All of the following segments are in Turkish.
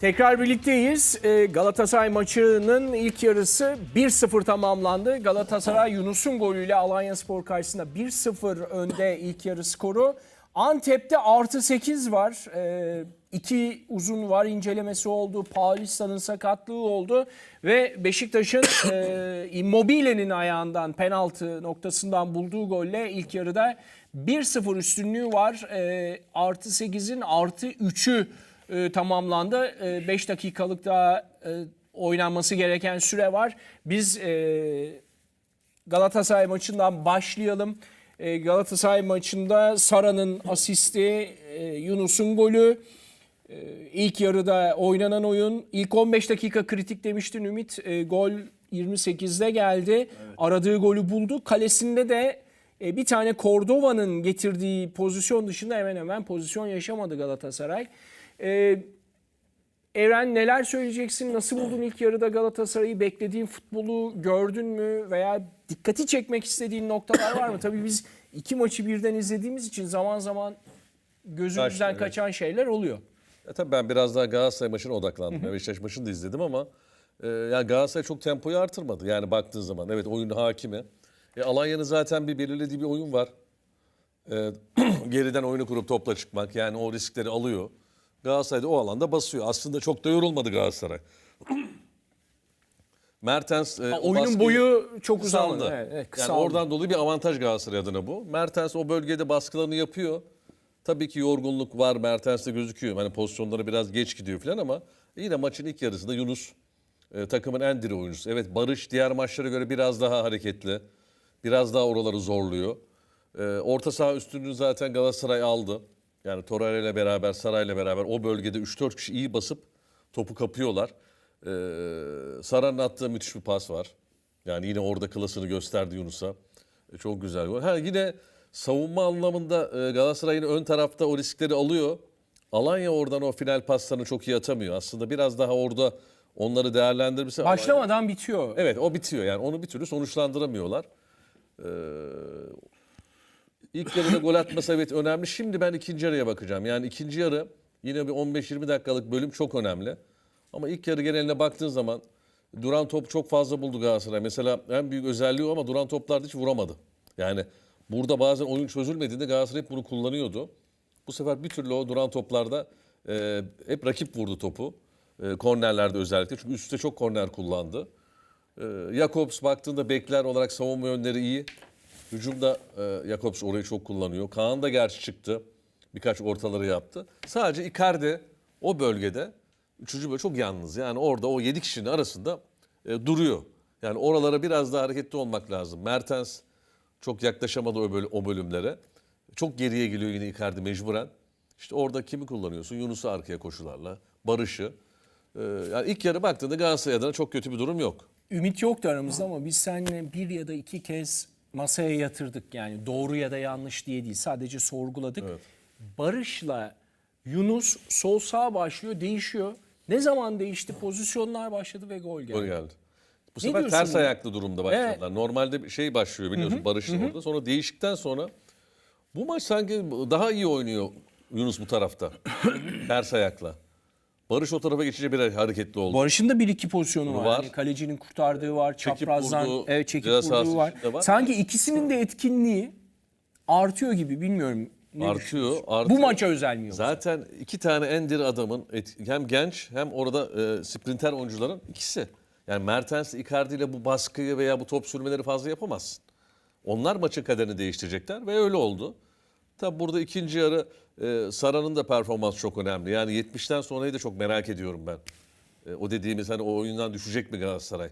Tekrar birlikteyiz. Ee, Galatasaray maçının ilk yarısı 1-0 tamamlandı. Galatasaray Yunus'un golüyle Alanya Spor karşısında 1-0 önde ilk yarı skoru. Antep'te artı 8 var. Ee, iki uzun var incelemesi oldu. Paulista'nın sakatlığı oldu. Ve Beşiktaş'ın e, Immobile'nin ayağından penaltı noktasından bulduğu golle ilk yarıda 1-0 üstünlüğü var. Ee, artı 8'in artı 3'ü e, tamamlandı. 5 dakikalık daha e, oynanması gereken süre var. Biz e, Galatasaray maçından başlayalım. E, Galatasaray maçında Sara'nın asisti, e, Yunus'un golü. E, ilk yarıda oynanan oyun. İlk 15 dakika kritik demiştin Ümit. E, gol 28'de geldi. Aradığı golü buldu. Kalesinde de e, bir tane Cordova'nın getirdiği pozisyon dışında hemen hemen pozisyon yaşamadı Galatasaray. E, Evren neler söyleyeceksin? Nasıl buldun ilk yarıda Galatasaray'ı? Beklediğin futbolu gördün mü? Veya dikkati çekmek istediğin noktalar var mı? Tabii biz iki maçı birden izlediğimiz için zaman zaman gözümüzden evet. kaçan şeyler oluyor. Ya tabii ben biraz daha Galatasaray maçına odaklandım. Beşiktaş maçını da izledim ama e, yani Galatasaray çok tempoyu artırmadı. Yani baktığın zaman evet oyun hakimi. E, Alanya'nın zaten bir belirlediği bir oyun var. E, geriden oyunu kurup topla çıkmak yani o riskleri alıyor. Galatasaray da o alanda basıyor. Aslında çok da yorulmadı Galatasaray. Mertens e, o Oyunun baskıyı- boyu çok uzandı. Evet, evet, yani oradan dolayı bir avantaj Galatasaray adına bu. Mertens o bölgede baskılarını yapıyor. Tabii ki yorgunluk var Mertens'te gözüküyor. Hani pozisyonları biraz geç gidiyor falan ama yine maçın ilk yarısında Yunus e, takımın en diri oyuncusu. Evet Barış diğer maçlara göre biraz daha hareketli. Biraz daha oraları zorluyor. E, orta saha üstünlüğünü zaten Galatasaray aldı. Yani Torreira ile beraber, Saray'la beraber o bölgede 3-4 kişi iyi basıp topu kapıyorlar. E, Sara'nın attığı müthiş bir pas var. Yani yine orada klasını gösterdi Yunus'a. E, çok güzel gol. Ha, yine savunma anlamında e, Galatasaray yine ön tarafta o riskleri alıyor. Alanya oradan o final paslarını çok iyi atamıyor. Aslında biraz daha orada onları değerlendirmesi... Alanya- Başlamadan bitiyor. Evet o bitiyor yani onu bir türlü sonuçlandıramıyorlar. Ee, ilk yarıda gol atması evet önemli. Şimdi ben ikinci yarıya bakacağım. Yani ikinci yarı yine bir 15-20 dakikalık bölüm çok önemli. Ama ilk yarı geneline baktığın zaman duran top çok fazla buldu Galatasaray. Mesela en büyük özelliği o ama duran toplarda hiç vuramadı. Yani burada bazen oyun çözülmediğinde Galatasaray hep bunu kullanıyordu. Bu sefer bir türlü o duran toplarda e, hep rakip vurdu topu. E, kornerlerde özellikle. Çünkü üstte çok korner kullandı. E, Jakobs baktığında bekler olarak savunma yönleri iyi. Hücumda e, Jakobs orayı çok kullanıyor. Kaan da gerçi çıktı. Birkaç ortaları yaptı. Sadece Icardi o bölgede üçüncü bölge çok yalnız. Yani orada o yedi kişinin arasında e, duruyor. Yani oralara biraz daha hareketli olmak lazım. Mertens çok yaklaşamadı o, böl- o bölümlere. Çok geriye geliyor yine Icardi mecburen. İşte orada kimi kullanıyorsun? Yunus'u arkaya koşularla. Barış'ı. E, yani ilk yarı baktığında Galatasaray adına çok kötü bir durum yok. Ümit yoktu aramızda ama biz seninle bir ya da iki kez masaya yatırdık. Yani doğru ya da yanlış diye değil. Sadece sorguladık. Barış'la Yunus sol sağ başlıyor, değişiyor. Ne zaman değişti? Pozisyonlar başladı ve gol geldi. Gol geldi. Bu sefer diyorsun ters buna? ayaklı durumda başladılar. Normalde bir şey başlıyor biliyorsun Barış'ın orada. Sonra değişikten sonra bu maç sanki daha iyi oynuyor Yunus bu tarafta. ters ayakla. Barış o tarafa geçince bir hareketli oldu. Barış'ın da bir iki pozisyonu var. Var. Yani kalecinin kurtardığı var, Çekip çaprazdan vurduğu, evet çekip vurduğu var. var. Sanki ikisinin de etkinliği artıyor gibi bilmiyorum. Ne Artıyor, artıyor. Bu maça özel mi yoksa? Zaten iki tane en diri adamın hem genç hem orada e, sprinter oyuncuların ikisi. Yani Mertens Icardi ile bu baskıyı veya bu top sürmeleri fazla yapamazsın. Onlar maçın kaderini değiştirecekler ve öyle oldu. Tabi burada ikinci yarı e, Sara'nın da performansı çok önemli. Yani 70'ten sonrayı da çok merak ediyorum ben. E, o dediğimiz hani o oyundan düşecek mi Galatasaray?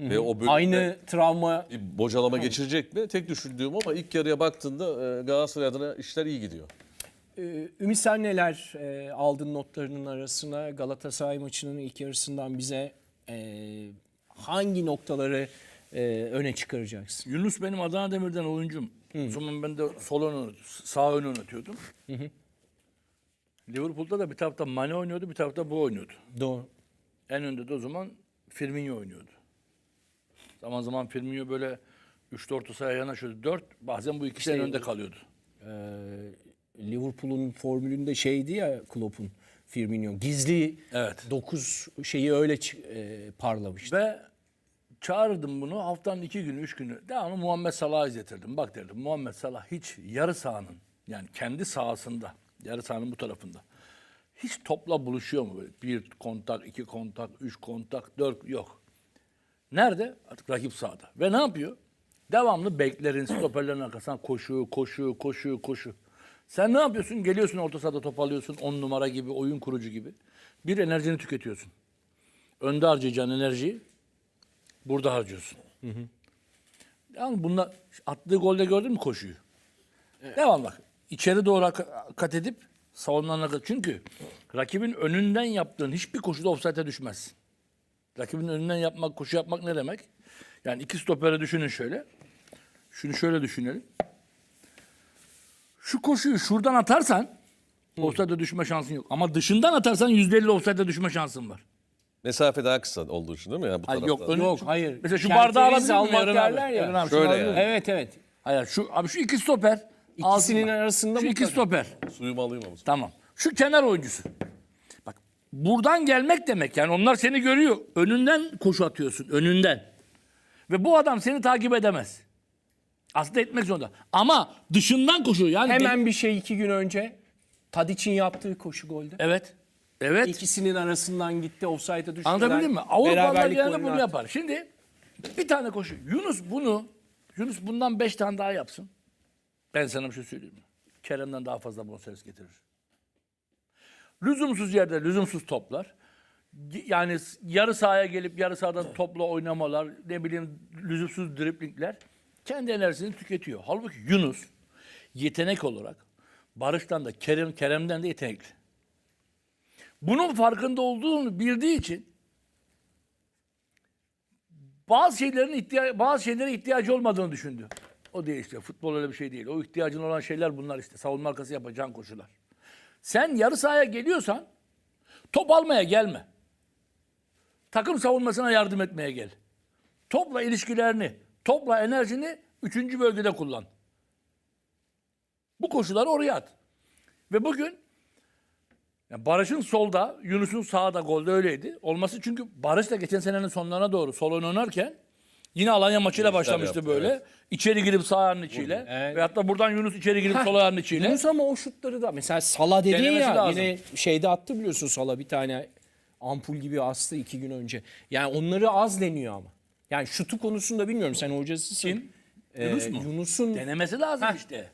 Ve o bölümde Aynı travma bir bocalama geçirecek mi? Tek düşündüğüm ama ilk yarıya baktığında e, Galatasaray adına işler iyi gidiyor. Ee, Ümit sen neler e, aldın notlarının arasına Galatasaray maçının ilk yarısından bize e, hangi noktaları e, öne çıkaracaksın? Yunus benim Adana Demir'den oyuncum. O zaman ben de sol ön, sağ ön oynatıyordum. Liverpool'da da bir tarafta Mane oynuyordu, bir tarafta bu oynuyordu. Doğru. En önde de o zaman Firmino oynuyordu. Zaman zaman Firmino böyle 3 orta sahaya yanaşıyordu. 4 bazen bu ikisi en önde kalıyordu. Ee, Liverpool'un formülünde şeydi ya Klopp'un Firmino. Gizli Evet. 9 şeyi öyle e, parlamıştı. Ve çağırdım bunu haftanın iki günü, üç günü. Devamlı Muhammed Salah'ı izletirdim. Bak derdim Muhammed Salah hiç yarı sahanın yani kendi sahasında, yarı sahanın bu tarafında hiç topla buluşuyor mu böyle? Bir kontak, iki kontak, üç kontak, dört yok. Nerede? Artık rakip sahada. Ve ne yapıyor? Devamlı beklerin, stoperlerin arkasından koşu, koşu, koşu, koşu. Sen ne yapıyorsun? Geliyorsun orta sahada top alıyorsun. On numara gibi, oyun kurucu gibi. Bir enerjini tüketiyorsun. Önde harcayacağın enerjiyi burada harcıyorsun. Yani bunlar attığı golde gördün mü koşuyu? Devam bak. İçeri doğru kat edip savunmanına kat. Çünkü rakibin önünden yaptığın hiçbir koşuda offside'e düşmez. Rakibin önünden yapmak, koşu yapmak ne demek? Yani iki stopere düşünün şöyle. Şunu şöyle düşünelim. Şu koşuyu şuradan atarsan offside'e düşme şansın yok. Ama dışından atarsan %50 offside'e düşme şansın var. Mesafe daha kısa olduğu için değil mi? Yani bu Hayır, tarafta. yok, önü- Yok hayır. Mesela şu Kerteriz bardağı alabilir miyim almak abi? derler ya. Eren abi, Şöyle şunu alabilir yani. miyim? Evet evet. Hayır şu abi şu iki stoper. İkisinin Ağzında. arasında Şu iki mutlaka. stoper. Suyumu alayım ama. Tamam. Şu kenar oyuncusu. Bak buradan gelmek demek yani onlar seni görüyor. Önünden koşu atıyorsun. Önünden. Ve bu adam seni takip edemez. Aslında etmek zorunda. Ama dışından koşuyor. Yani Hemen bir şey iki gün önce Tadic'in yaptığı koşu golde. Evet. Evet. İkisinin arasından gitti offside'a düştüler. Anlatabildim mi? Avrupalılar Beraberlik golünü bunu attı. yapar. Şimdi bir tane koşu. Yunus bunu, Yunus bundan beş tane daha yapsın. Ben sana bir şey söyleyeyim? Kerem'den daha fazla bonservis getirir. Lüzumsuz yerde lüzumsuz toplar. Yani yarı sahaya gelip yarı sahadan topla oynamalar, ne bileyim lüzumsuz driplingler kendi enerjisini tüketiyor. Halbuki Yunus yetenek olarak Barış'tan da Kerem Kerem'den de yetenekli. Bunun farkında olduğunu bildiği için bazı şeylerin ihtiya bazı şeylere ihtiyacı olmadığını düşündü. O değil işte. Futbol öyle bir şey değil. O ihtiyacın olan şeyler bunlar işte. Savunma arkası yapacağın koşular. Sen yarı sahaya geliyorsan top almaya gelme. Takım savunmasına yardım etmeye gel. Topla ilişkilerini, topla enerjini üçüncü bölgede kullan. Bu koşuları oraya at. Ve bugün yani Barış'ın solda, Yunus'un sağda golde öyleydi. Olması çünkü Barış da geçen senenin sonlarına doğru sol oynarken yine Alanya maçıyla başlamıştı yaptı, böyle. evet. İçeri girip sağ ayağının içiyle. Evet. Ve hatta buradan Yunus içeri girip sol ayağının içiyle. Yunus ama o şutları da mesela Sala dedin Denemesi ya lazım. yine şeyde attı biliyorsun Sala bir tane ampul gibi astı iki gün önce. Yani onları az deniyor ama. Yani şutu konusunda bilmiyorum sen hocasısın. Kim? Ee, Yunus mu? Yunus'un Denemesi lazım işte.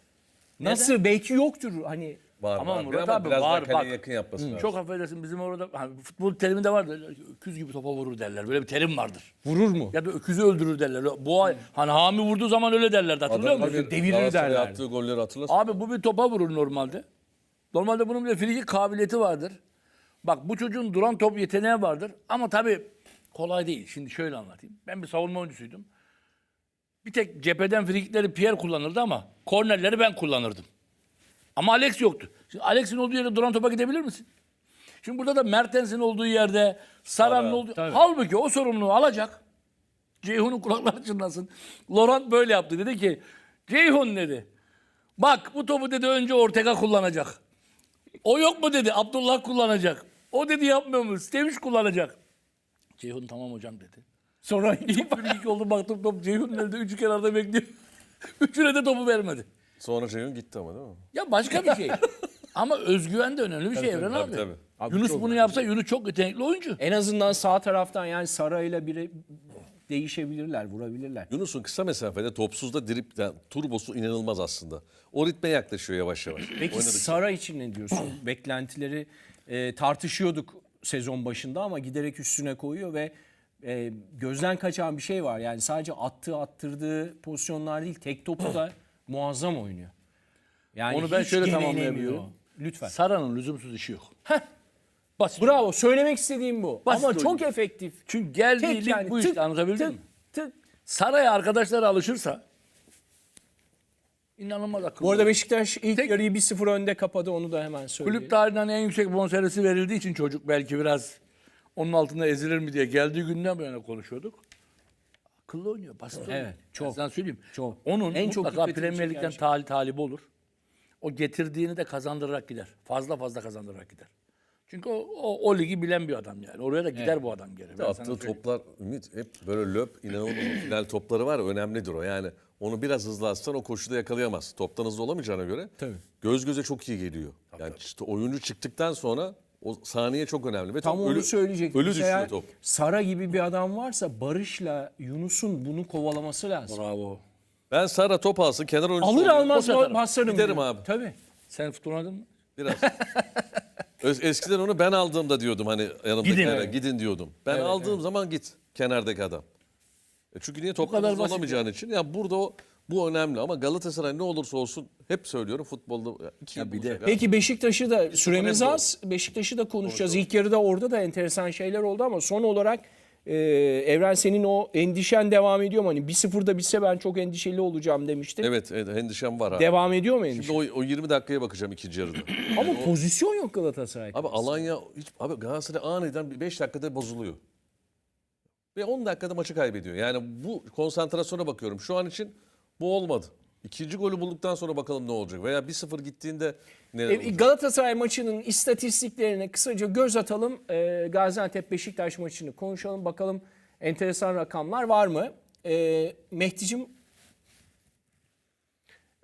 nasıl belki yoktur hani Var, Ama var. Murat Ama abi biraz var, bak. yakın yapması lazım. Çok affedersin bizim orada hani futbol teriminde vardır. Öküz gibi topa vurur derler. Böyle bir terim vardır. vurur mu? Ya da öküzü öldürür derler. Boğa hani Hami vurduğu zaman öyle derlerdi. Hatırlıyor musun? bir Devirir Galatasaray'a derlerdi. attığı golleri hatırlasın. Abi bu bir topa vurur normalde. Normalde bunun bir friki kabiliyeti vardır. Bak bu çocuğun duran top yeteneği vardır. Ama tabii kolay değil. Şimdi şöyle anlatayım. Ben bir savunma oyuncusuydum. Bir tek cepheden frikikleri Pierre kullanırdı ama kornerleri ben kullanırdım. Ama Alex yoktu. Şimdi Alex'in olduğu yere duran topa gidebilir misin? Şimdi burada da Mertens'in olduğu yerde, Saran'ın olduğu... Halbuki o sorumluluğu alacak. Ceyhun'un kulakları çınlasın. Laurent böyle yaptı. Dedi ki, Ceyhun dedi. Bak bu topu dedi önce Ortega kullanacak. O yok mu dedi Abdullah kullanacak. O dedi yapmıyor mu? Steviş kullanacak. Ceyhun tamam hocam dedi. Sonra ilk bir oldu baktım top Ceyhun'un elinde üçü kenarda bekliyor. Üçüne de topu vermedi. Sonra Ceyhun gitti ama değil mi? Ya başka bir şey. Ama özgüven de önemli bir şey Evren abi. tabii. Abi Yunus çok bunu yapsa Yunus çok yetenekli oyuncu. En azından sağ taraftan yani Sara ile biri değişebilirler, vurabilirler. Yunus'un kısa mesafede topsuzda drip, yani turbosu inanılmaz aslında. O ritme yaklaşıyor yavaş yavaş. Peki Oynadıkça. Sara için ne diyorsun? Beklentileri e, tartışıyorduk sezon başında ama giderek üstüne koyuyor ve e, gözden kaçan bir şey var. Yani sadece attığı attırdığı pozisyonlar değil tek topu da muazzam oynuyor. Yani Onu ben hiç şöyle gevelemiyor. tamamlayabiliyorum. Lütfen. Sara'nın lüzumsuz işi yok. Basit. Bravo söylemek istediğim bu. Basit ama çok oyuncu. efektif. Çünkü geldiği Tek lig yani, bu tık, işte anlatabildim tık, mi? tık. Saraya arkadaşlar alışırsa inanılmaz akıllı. Bu arada Beşiktaş ilk Tek- yarıyı 1-0 önde kapadı onu da hemen söyleyeyim. Kulüp tarihinden en yüksek bonservisi verildiği için çocuk belki biraz onun altında ezilir mi diye geldiği günden böyle konuşuyorduk. Akıllı oynuyor, basit oynuyor. Evet, Ben çok, sana söyleyeyim. çok. Onun En çok Premier Lig'den çeken şey. tali, talibi olur. O getirdiğini de kazandırarak gider. Fazla fazla kazandırarak gider. Çünkü o, o, o ligi bilen bir adam yani. Oraya da gider bu adam geri. Ben Attığı toplar Ümit hep böyle löp inanılmaz final topları var ya önemlidir o. Yani onu biraz hızlı atsan o koşuda yakalayamaz. Toptan hızlı olamayacağına göre Tabii. göz göze çok iyi geliyor. Yani işte oyuncu çıktıktan sonra o saniye çok önemli. Ve Tam onu ölü, söyleyecektim. Ölü düşüyor top. Sara gibi bir adam varsa Barış'la Yunus'un bunu kovalaması lazım. Bravo. Ben Sara top alsın kenar oyuncusu Alır olayım. almaz atarım. basarım. Giderim diyor. abi. Tabii. Sen futbol oynadın mı? Biraz. Eskiden onu ben aldığımda diyordum hani yanımdakilere Gidin. gidin diyordum. Ben aldığım zaman git kenardaki adam. E çünkü niye top olamayacağın için. Ya burada o bu önemli ama Galatasaray ne olursa olsun hep söylüyorum futbolda ya iki yıl bir de-. Peki Beşiktaş'ı da süremiz az. Beşiktaş'ı da konuşacağız. İlk yarıda orada da enteresan şeyler oldu ama son olarak e, Evren senin o endişen devam ediyor mu? Hani 1-0'da bitse ben çok endişeli olacağım demiştin. Evet, evet endişem var. abi. Devam ediyor mu endişe? Şimdi o, o 20 dakikaya bakacağım ikinci yarıda. Ama pozisyon yok Galatasaray'da. Abi Alanya hiç abi Galatasaray aniden 5 dakikada bozuluyor. Ve 10 dakikada maçı kaybediyor. Yani bu konsantrasyona bakıyorum. Şu an için bu olmadı. İkinci golü bulduktan sonra bakalım ne olacak. Veya 1-0 gittiğinde ne E, olacak? Galatasaray maçının istatistiklerine kısaca göz atalım. E, Gaziantep Beşiktaş maçını konuşalım. Bakalım enteresan rakamlar var mı? E, Mehdi'cim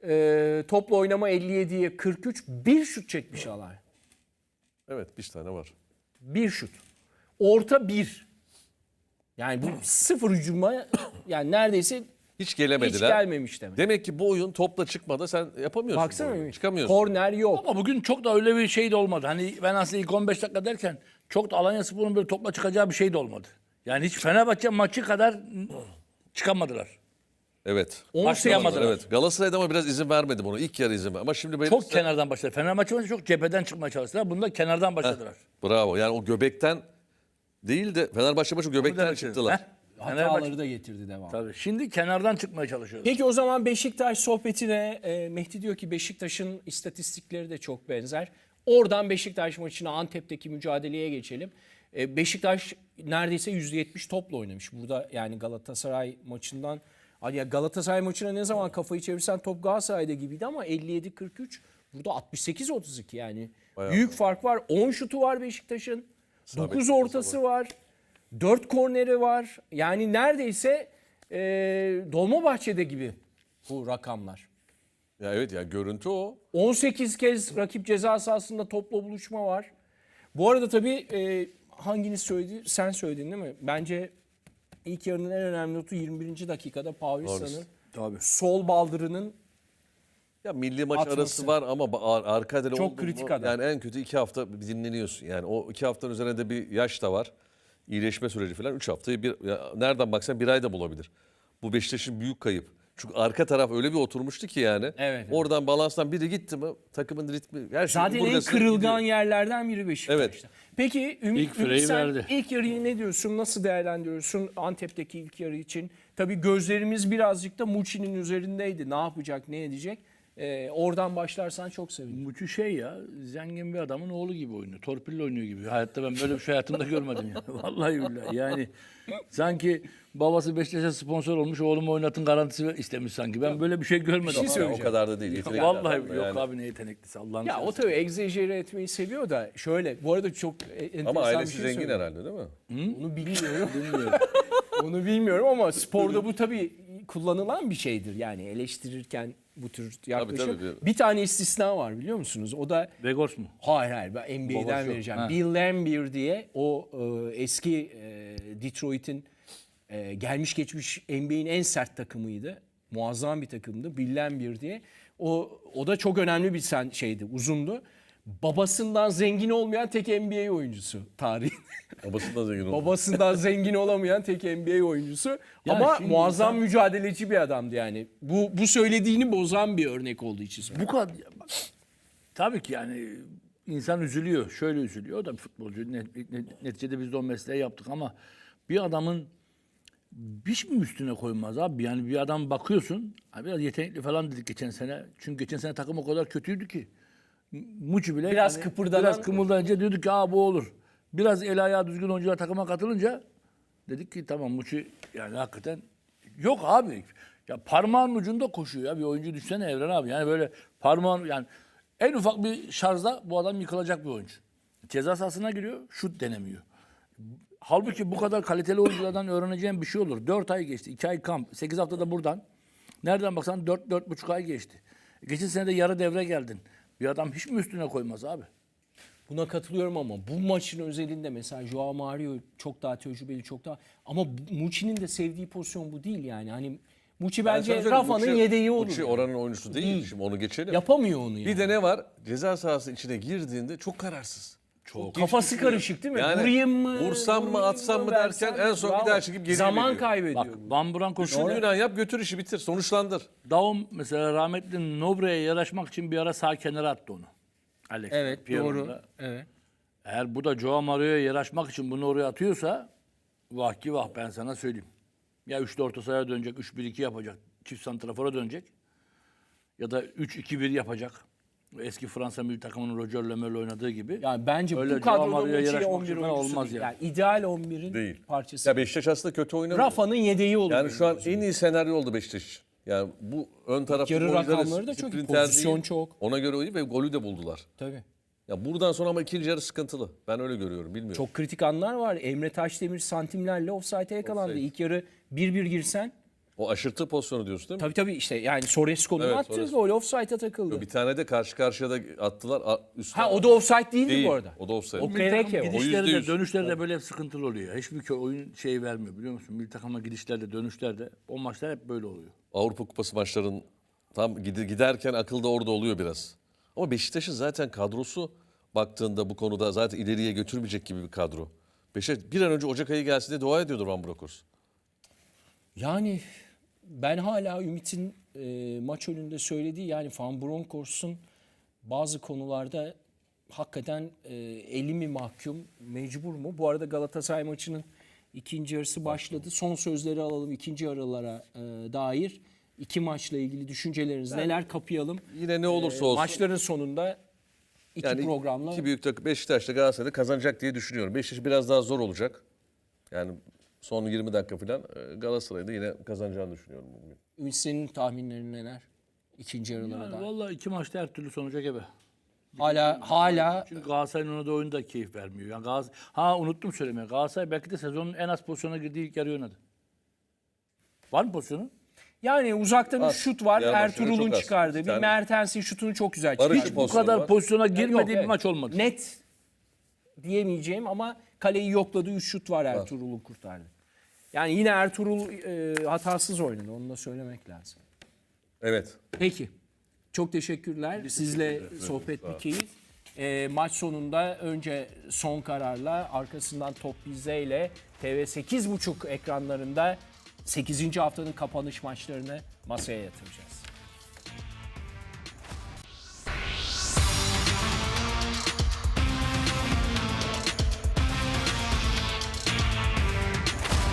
e, topla oynama 57'ye 43 bir şut çekmiş alay. Evet bir tane var. Bir şut. Orta bir. Yani bu sıfır hücuma yani neredeyse Hiç hiç gelemediler. gelmemiş demek. Demek ki bu oyun topla çıkmadı sen yapamıyorsun. bu Baksana oyunu. Ümit. Çıkamıyorsun. Korner yok. Ama bugün çok da öyle bir şey de olmadı. Hani ben aslında ilk 15 dakika derken çok da Alanya Spor'un böyle topla çıkacağı bir şey de olmadı. Yani hiç Fenerbahçe maçı kadar çıkamadılar. Evet. 18 Başlayamadılar. Evet. Galatasaray'da ama biraz izin vermedi bunu. İlk yarı izin verdi. Ama şimdi Çok kenardan başladı. Fenerbahçe maçı çok cepheden çıkmaya çalıştılar. Bunda kenardan başladılar. Bravo. Yani o göbekten değil de Fenerbahçe maçı göbekten Heh. çıktılar. Fenerbahçe Hataları da getirdi devam. tabii. Şimdi kenardan çıkmaya çalışıyorlar. Peki o zaman Beşiktaş sohbetine e, Mehdi diyor ki Beşiktaş'ın istatistikleri de çok benzer. Oradan Beşiktaş maçına Antep'teki mücadeleye geçelim. E, Beşiktaş neredeyse %70 topla oynamış. Burada yani Galatasaray maçından Hani ya Galatasaray maçına ne zaman kafayı çevirsen top Galatasaray'da gibiydi ama 57-43 burada 68-32 yani. Büyük fark var. 10 şutu var Beşiktaş'ın. 9 ortası var. 4 korneri var. Yani neredeyse e, Dolmabahçe'de gibi bu rakamlar. Ya evet ya görüntü o. 18 kez rakip ceza sahasında topla buluşma var. Bu arada tabii e, hanginiz söyledi? Sen söyledin değil mi? Bence ilk yarının en önemli notu 21. dakikada Paulista'nın Tabii. sol baldırının Ya milli maç Atması. arası var ama ar- arka Çok oldu kritik mu, adam. Yani en kötü iki hafta dinleniyorsun. Yani o iki haftanın üzerine de bir yaş da var. İyileşme süreci falan. Üç haftayı bir, ya nereden baksan bir ay da bulabilir. Bu Beşiktaş'ın büyük kayıp. Çünkü arka taraf öyle bir oturmuştu ki yani. evet. Oradan balanstan biri gitti mi takımın ritmi her şey zaten en kırılgan gidiyor. yerlerden biri Beşiktaş'ta. Evet. Peki Ümit, İlk Ümit freyi sen verdi. ilk yarıyı ne diyorsun? Nasıl değerlendiriyorsun Antep'teki ilk yarı için? Tabii gözlerimiz birazcık da Muçi'nin üzerindeydi. Ne yapacak, ne edecek? Ee, oradan başlarsan çok sevinirim. Muçu şey ya zengin bir adamın oğlu gibi oynuyor. Torpille oynuyor gibi. Hayatta ben böyle bir şey hayatımda görmedim yani. Vallahi billahi. Yani sanki babası Beşiktaş'a sponsor olmuş oğlumu oynatın garantisi istemiş sanki. Ben böyle bir şey görmedim. Ya o kadar da değil. yetenekli Vallahi adam da yok yani. abi ne yeteneklisi Allah'ını Ya o tabii egzajere etmeyi seviyor da şöyle. Bu arada çok e- enteresan Ama bir ailesi şey zengin söyleyeyim. herhalde değil mi? Onu bilmiyorum. Onu bilmiyorum ama sporda bu tabii kullanılan bir şeydir. Yani eleştirirken bu tür yaklaşım. tabii. Bir tane istisna var biliyor musunuz? O da Vegors mu? Hayır hayır ben NBA'den vereceğim. Ha. Bill Laimbeer diye o e, eski e, Detroit'in e, gelmiş geçmiş NBA'in en sert takımıydı. Muazzam bir takımdı. Bill Laimbeer diye. O o da çok önemli bir sen şeydi, uzundu. Babasından zengin olmayan tek NBA oyuncusu tarihin. Babası da zengin oldu. Babasından zengin olamayan tek NBA oyuncusu. Ya Ama muazzam mücadeleci bir adamdı yani. Bu bu söylediğini bozan bir örnek olduğu için söylüyorum. Bu kadar. Tabii ki yani insan üzülüyor. Şöyle üzülüyor. O da bir futbolcu. Net- net- Neticede biz de o mesleği yaptık ama bir adamın hiç mi üstüne koyulmaz abi? Yani bir adam bakıyorsun. Abi biraz yetenekli falan dedik geçen sene. Çünkü geçen sene takım o kadar kötüydü ki. Muçi bile Biraz yani kıpırdanan- Biraz kımıldayınca diyorduk ki Aa, bu olur. Biraz el ayağı düzgün oyuncular takıma katılınca dedik ki tamam Muçi yani hakikaten yok abi. Ya parmağın ucunda koşuyor ya bir oyuncu düşsene Evren abi. Yani böyle parmağın yani en ufak bir şarjda bu adam yıkılacak bir oyuncu. ceza sahasına giriyor, şut denemiyor. Halbuki bu kadar kaliteli oyunculardan öğreneceğim bir şey olur. 4 ay geçti, 2 ay kamp, 8 haftada buradan. Nereden baksan 4 4 buçuk ay geçti. Geçen sene de yarı devre geldin. Bir adam hiç mi üstüne koymaz abi? Buna katılıyorum ama bu maçın özelinde mesela Joao Mario çok daha tecrübeli, çok daha ama Muçi'nin de sevdiği pozisyon bu değil yani. Hani Muçi Ben sana bence söyleyeyim, Rafa'nın Muçi- yedeği olur. Muçi oranın oyuncusu değil. Şimdi onu geçelim. Yapamıyor onu yani. Bir de ne var? Ceza sahası içine girdiğinde çok kararsız. Çok. Kafası karışık değil mi? Yani Vurayım mı? vursam mı, atsam mı versem derken mi? en son bir Bravo. daha çıkıp geri Zaman kaybediyor. Bak Van Branco şu Düşündüğün an yap götür işi bitir. Sonuçlandır. Daum mesela rahmetli Nobre'ye yaraşmak için bir ara sağ kenara attı onu. Alex evet doğru. da. Evet. Eğer bu da Joao Mario'ya yaraşmak için bunu oraya atıyorsa vah ki vah ben sana söyleyeyim. Ya üçlü orta sahaya dönecek, 3-1-2 yapacak, çift santrafora dönecek. Ya da 3-2-1 yapacak. Eski Fransa milli takımının Roger Lemel oynadığı gibi. Yani bence Öyle bu Muçi yaraşmak 11 için oyuncusu olmaz değil. yani. Yani ideal 11'in Değil. parçası. Ya Beşiktaş aslında kötü oynamıyor. Rafa'nın yedeği olur. Yani şu an en iyi senaryo oldu Beşiktaş. için. Yani bu ön tarafta Yarı rakamları da çok iyi. Pozisyon çok. Ona göre iyi ve golü de buldular. Tabii. Ya buradan sonra ama ikinci yarı sıkıntılı. Ben öyle görüyorum. Bilmiyorum. Çok kritik anlar var. Emre Taşdemir santimlerle offside'e yakalandı. Offside. İlk yarı 1-1 girsen. O aşırtı pozisyonu diyorsun değil mi? Tabii tabii işte yani Soresco'nun Evet, attığı Soresco. gol offside'a takıldı. Bir tane de karşı karşıya da attılar. a- Üstüne. Ha o da offside değildi değil. bu arada. O da offside. O Milli Kereke takım o. Gidişleri de yüz. dönüşleri de böyle hep sıkıntılı oluyor. Hiçbir kö- oyun şeyi vermiyor biliyor musun? Milli takıma gidişlerde, dönüşlerde o maçlar hep böyle oluyor. Avrupa Kupası maçların tam gidi- giderken akılda orada oluyor biraz. Ama Beşiktaş'ın zaten kadrosu baktığında bu konuda zaten ileriye götürmeyecek gibi bir kadro. Beşiktaş bir an önce Ocak ayı gelsin diye dua ediyordur Van Brokers. Yani ben hala Ümit'in e, maç önünde söylediği yani Van Bronckhorst'un bazı konularda hakikaten e, eli mi mahkum, mecbur mu? Bu arada Galatasaray maçının ikinci yarısı başladı. Son sözleri alalım ikinci yarılara e, dair. iki maçla ilgili düşünceleriniz neler kapayalım? Yine ne olursa olsun. Maçların sonunda iki yani programla iki büyük takım Beşiktaş'ta Galatasaray'da kazanacak diye düşünüyorum. Beşiktaş biraz daha zor olacak. Yani son 20 dakika falan e, Galatasaray'da yine kazanacağını düşünüyorum bugün. Ümit senin tahminlerin neler? İkinci yarılara Yani vallahi iki maçta her türlü sonuca gebe. Hala hala Çünkü Galatasaray'ın oynadığı oyun da keyif vermiyor. Yani Galatasaray, ha unuttum söylemeye. Galatasaray belki de sezonun en az pozisyona girdiği ilk yarı oynadı. Var mı pozisyonu? Yani uzaktan bir şut var. Maçları Ertuğrul'un çıkardığı. Bir tane- Mertens'in şutunu çok güzel Barış'ın çıkardı. Bu kadar var. pozisyona Yani girmediği yok, bir evet. maç olmadı. Net diyemeyeceğim ama kaleyi yokladığı 3 şut var Ertuğrul'un kurtardı. Yani yine Ertuğrul e, hatasız oynadı. Onu da söylemek lazım. Evet. Peki. Çok teşekkürler. Sizle sohbet bir keyif. E, maç sonunda önce son kararla arkasından top bizde ile TV 8.5 ekranlarında 8. haftanın kapanış maçlarını masaya yatıracağız.